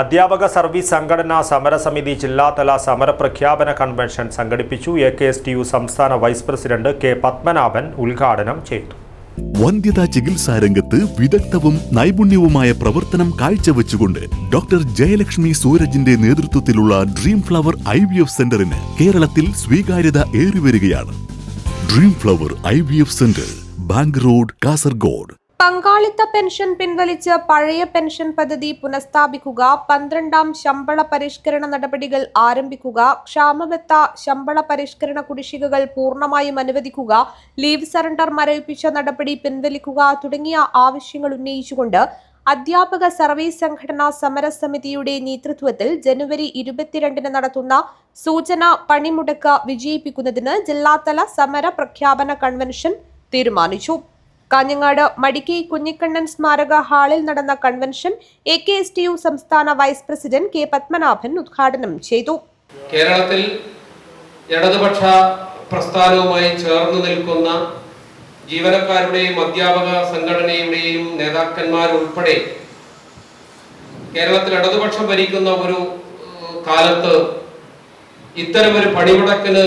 അധ്യാപക സർവീസ് സംഘടനാ സമരസമിതി ജില്ലാതല സമരപ്രഖ്യാപന കൺവെൻഷൻ സംഘടിപ്പിച്ചു. A K S T U സംസ്ഥാന വൈസ് പ്രസിഡന്റ് കെ പത്മനാഭൻ ഉദ്ഘാടനം ചെയ്തു. വന്ധ്യതാ ചികിത്സാ രംഗത്ത് വിദഗ്ധവും നൈപുണ്യവുമായ പ്രവർത്തനം കാഴ്ചവെച്ചുകൊണ്ട് ഡോക്ടർ ജയലക്ഷ്മി സൂരജിന്റെ നേതൃത്വത്തിലുള്ള Dream Flower I V F സെന്ററിന് കേരളത്തിൽ സ്വീകാര്യത ഏറിവരികയാണ്. Dream Flower I V F centre bank road Kasaragod. പങ്കാളിത്ത പെൻഷൻ പിൻവലിച്ച് പഴയ പെൻഷൻ പദ്ധതി പുനഃസ്ഥാപിക്കുക പന്ത്രണ്ടാം ശമ്പള പരിഷ്കരണ നടപടികൾ ആരംഭിക്കുക ക്ഷാമബത്ത ശമ്പള പരിഷ്കരണ കുടിശ്ശികകൾ പൂർണമായും അനുവദിക്കുക ലീവ് സറണ്ടർ മരവിപ്പിച്ച നടപടി പിൻവലിക്കുക തുടങ്ങിയ ആവശ്യങ്ങൾ ഉന്നയിച്ചുകൊണ്ട് അധ്യാപക സർവീസ് സംഘടനാ സമരസമിതിയുടെ നേതൃത്വത്തിൽ ജനുവരി ഇരുപത്തിരണ്ടിന് നടത്തുന്ന സൂചന പണിമുടക്ക് വിജയിപ്പിക്കുന്നതിന് ജില്ലാതല സമര പ്രഖ്യാപന കൺവെൻഷൻ തീരുമാനിച്ചു. കാഞ്ഞങ്ങാട് മടിക്കൈ കുഞ്ഞിക്കണ്ണൻ സ്മാരക ഹാളിൽ നടന്ന convention A K S T U സംസ്ഥാന വൈസ് പ്രസിഡന്റ് കെ പത്മനാഭൻ ഉദ്ഘാടനം ചെയ്തു. കേരളത്തിൽ ഇടതുപക്ഷ പ്രസ്ഥാനവുമായി ചേർന്ന് നിൽക്കുന്ന ജീവനക്കാരുടെയും അധ്യാപക സംഘടനയുടെയും നേതാക്കന്മാരുൾപ്പെടെ കേരളത്തിൽ ഇടതുപക്ഷം ഭരിക്കുന്ന ഒരു കാലത്ത് ഇത്തരമൊരു പണിമുടക്കിന്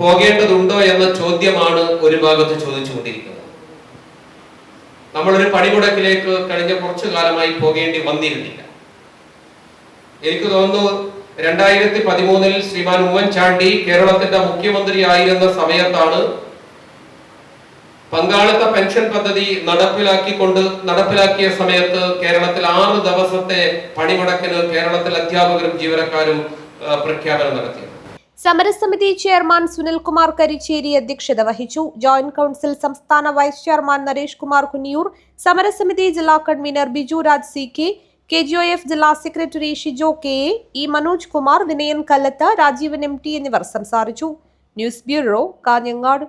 പോകേണ്ടതുണ്ടോ എന്ന ചോദ്യമാണ് ഒരു ഭാഗത്ത് ചോദിച്ചുകൊണ്ടിരിക്കുന്നത്. നമ്മളൊരു പണിമുടക്കിലേക്ക് കഴിഞ്ഞ കുറച്ചു കാലമായി പോകേണ്ടി വന്നിരുന്നില്ല. എനിക്ക് തോന്നുന്നു രണ്ടായിരത്തി പതിമൂന്നിൽ ശ്രീമാൻ ഉമ്മൻചാണ്ടി കേരളത്തിന്റെ മുഖ്യമന്ത്രി ആയിരുന്ന സമയത്താണ് പങ്കാളിത്ത പെൻഷൻ പദ്ധതി നടപ്പിലാക്കിക്കൊണ്ട് നടപ്പിലാക്കിയ സമയത്ത് കേരളത്തിൽ ആറ് ദിവസത്തെ പണിമുടക്കിന് കേരളത്തിൽ അധ്യാപകരും ജീവനക്കാരും പ്രഖ്യാപനം നടത്തിയത്. സമരസമിതി ചെയർമാൻ സുനിൽകുമാർ കരിച്ചേരി അധ്യക്ഷത വഹിച്ചു. ജോയിന്റ് കൌൺസിൽ സംസ്ഥാന വൈസ് ചെയർമാൻ നരേഷ് കുമാർ കുന്നിയൂർ സമരസമിതി ജില്ലാ convener Biju Raj C K K G O F ജില്ലാ secretary Shijo K A E Manoj Kumar Vinayan Kallath Rajeevan M T എന്നിവർ സംസാരിച്ചു. News bureau Kanhangad.